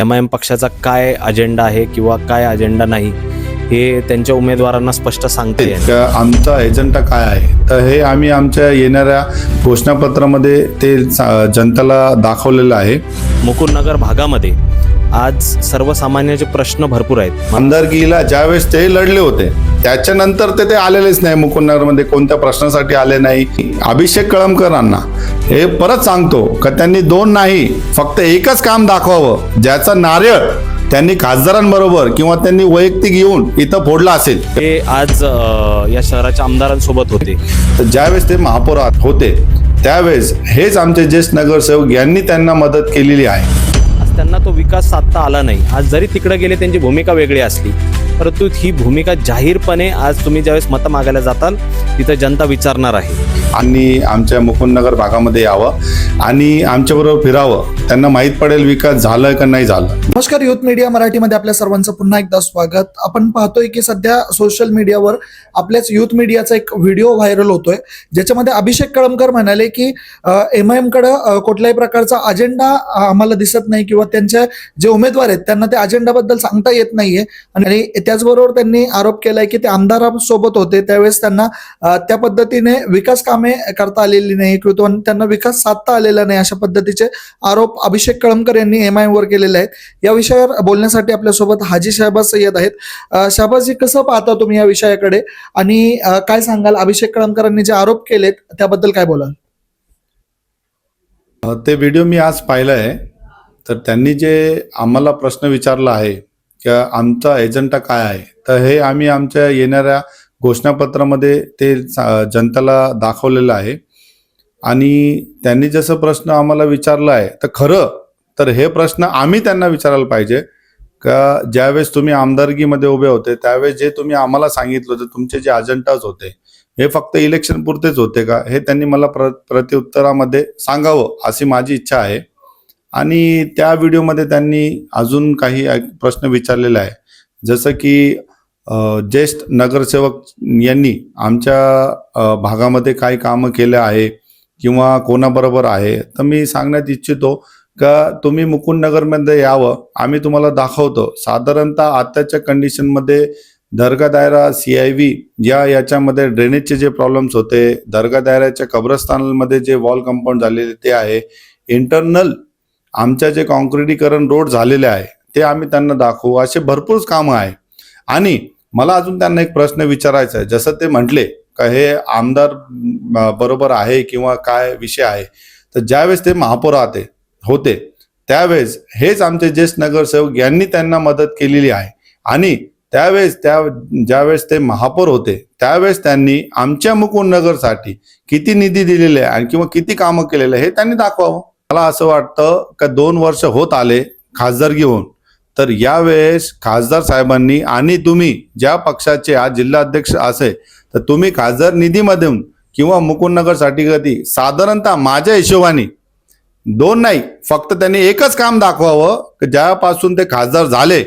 M I am पक्षाचा काय agenda आहे किंवा काय अजेंडा नाही हे त्यांच्या उमेदवारांना स्पष्ट सांगता आमचा एजेंडा काय आहे? तर हे आम्ही आमच्या येणाऱ्या घोषणापत्रामध्ये ते जनतेला दाखवलेलं आहे. मुकुंदनगर भागामध्ये आज सर्वसामान्याचे प्रश्न भरपूर आहेत. आमदारकीला ज्यावेळेस ते लढले होते त्याच्यानंतर ते ते आलेलेच नाही मुकुंदनगरमध्ये कोणत्या प्रश्नासाठी आले नाही. अभिषेक कळमकरांना हे परत सांगतो का त्यांनी दोन नाही फक्त एकच काम दाखवावं ज्याचा नारळ त्यांनी खासदारांबरोबर किंवा त्यांनी वैयक्तिक येऊन इथं फोडला असेल. ते आज अ, या शहराच्या आमदारांसोबत होते. तर ज्यावेळेस ते महापौरात होते त्यावेळेस हेच आमचे ज्येष्ठ नगरसेवक यांनी त्यांना मदत केलेली आहे. त्यांना तो विकास साधता आला नाही. आज जरी तिकडे गेले त्यांची भूमिका वेगळी असली परंतु ही भूमिका जाहीरपणे आज तुम्ही ज्यावेळेस मतं मागायला जाताल तिथं जनता विचारणार आहे. आणि आमच्या मुकुंदनगर भागामध्ये यावं आणि आमच्याबरोबर फिरावं. त्यांना माहीत पडेल विकास झालं का नाही झालं नमस्कार युथ मीडिया मराठीमध्ये आपल्या सर्वांचं पुन्हा एकदा स्वागत. आपण पाहतोय की सध्या सोशल मीडियावर आपल्याच युथ मीडियाचा एक व्हिडिओ व्हायरल होतोय ज्याच्यामध्ये अभिषेक कळमकर म्हणाले की एम आय एमकडे कुठल्याही प्रकारचा अजेंडा आम्हाला दिसत नाही किंवा त्यांचे जे उमेदवार आहेत त्यांना त्या अजेंडाबद्दल सांगता येत नाहीये. आणि त्याचबरोबर त्यांनी आरोप केलाय की ते आमदारांसोबत होते त्यावेळेस त्यांना त्या पद्धतीने विकास कामे करता आलेली नाही किंवा त्यांना विकास साधता आलेला नाही अशा पद्धतीचे आरोप अभिषेक कळमकर यांनी एम आय वर केलेले आहेत. या विषयावर बोलण्यासाठी आपल्यासोबत हाजी शहबाज सय्यद आहेत. शहबाजी कसं पाहता तुम्ही या विषयाकडे? आणि काय सांगाल? अभिषेक कळमकरांनी जे आरोप केलेत त्याबद्दल काय बोलाल? ते व्हिडिओ मी आज पाहिला आहे तर त्यांनी जे आम्हाला प्रश्न विचारला आहे की आमचा एजंडा काय आहे तर हे आम्ही आमच्या येणाऱ्या घोषणापत्रामध्ये ते जनतेला दाखवलेलं आहे. आणि त्यांनी जसं प्रश्न आम्हाला विचारला आहे तर खरं तर हे प्रश्न आम्ही त्यांना विचारायला पाहिजे. का ज्यावेळेस तुम्ही आमदारकीमध्ये उभे होते त्यावेळेस जे तुम्ही आम्हाला सांगितलं होतं तुमचे जे अजेंडाज होते हे फक्त इलेक्शन पुरतेच होते का? हे त्यांनी मला प्र प्रत्युत्तरामध्ये सांगावं अशी माझी इच्छा आहे. आणि त्या व्हिडिओमध्ये त्यांनी अजून काही प्रश्न विचारलेला आहे. जसं की ज्येष्ठ नगरसेवक यांनी आमच्या भागामध्ये काय कामं केलं आहे किंवा कोणाबरोबर आहे तर मी सांगण्यात इच्छितो का तुम्ही मुकुंदनगरमध्ये यावं आम्ही तुम्हाला दाखवतो. साधारणतः आत्ताच्या कंडिशनमध्ये दर्गा दायरा सी आय व्ही या याच्यामध्ये ड्रेनेजचे जे प्रॉब्लेम्स होते दर्गा दायऱ्याच्या कब्रस्तानमध्ये जे वॉल कंपाऊंड झालेले ते आहे इंटरनल आमच्या जे कॉन्क्रिटीकरण रोड झालेले आहे ते आम्ही त्यांना दाखवू. असे भरपूरच कामं आहे. आणि मला अजून त्यांना एक प्रश्न विचारायचा आहे. जसं ते म्हटले का हे आमदार बरोबर आहे किंवा काय विषय आहे तर ज्यावेळेस ते महापौर आते होते त्यावेळेस हेच आमचे ज्येष्ठ नगरसेवक यांनी त्यांना मदत केलेली आहे. आणि त्यावेळेस त्या ज्यावेळेस ते महापौर होते त्यावेळेस त्यांनी आमच्या मुकुंदनगरसाठी किती निधी दिलेले आहे आणि किंवा किती कामं केलेले आहे हे त्यांनी दाखवावं. मला असं वाटतं का दोन वर्ष होत आले खासदार घेऊन तर यावेळेस खासदार साहेबांनी आणि तुम्ही ज्या पक्षाचे आज जिल्हाध्यक्ष असे तर तुम्ही खासदार निधीमधून किंवा मुकुंदनगरसाठी कधी साधारणतः माझ्या हिशोबाने दोन नाही फक्त त्यांनी एकच काम दाखवावं की ज्यापासून ते खासदार झाले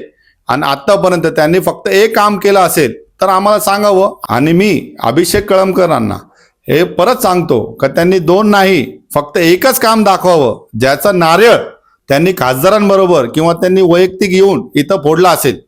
आणि आतापर्यंत त्यांनी फक्त एक काम केलं असेल तर आम्हाला सांगावं. आणि मी अभिषेक कळमकरांना हे परत सांगतो का त्यांनी दोन नाही फक्त एकच काम दाखवावं ज्याचा नारळ त्यांनी खासदारांबरोबर किंवा त्यांनी वैयक्तिक येऊन इथं फोडला असेल.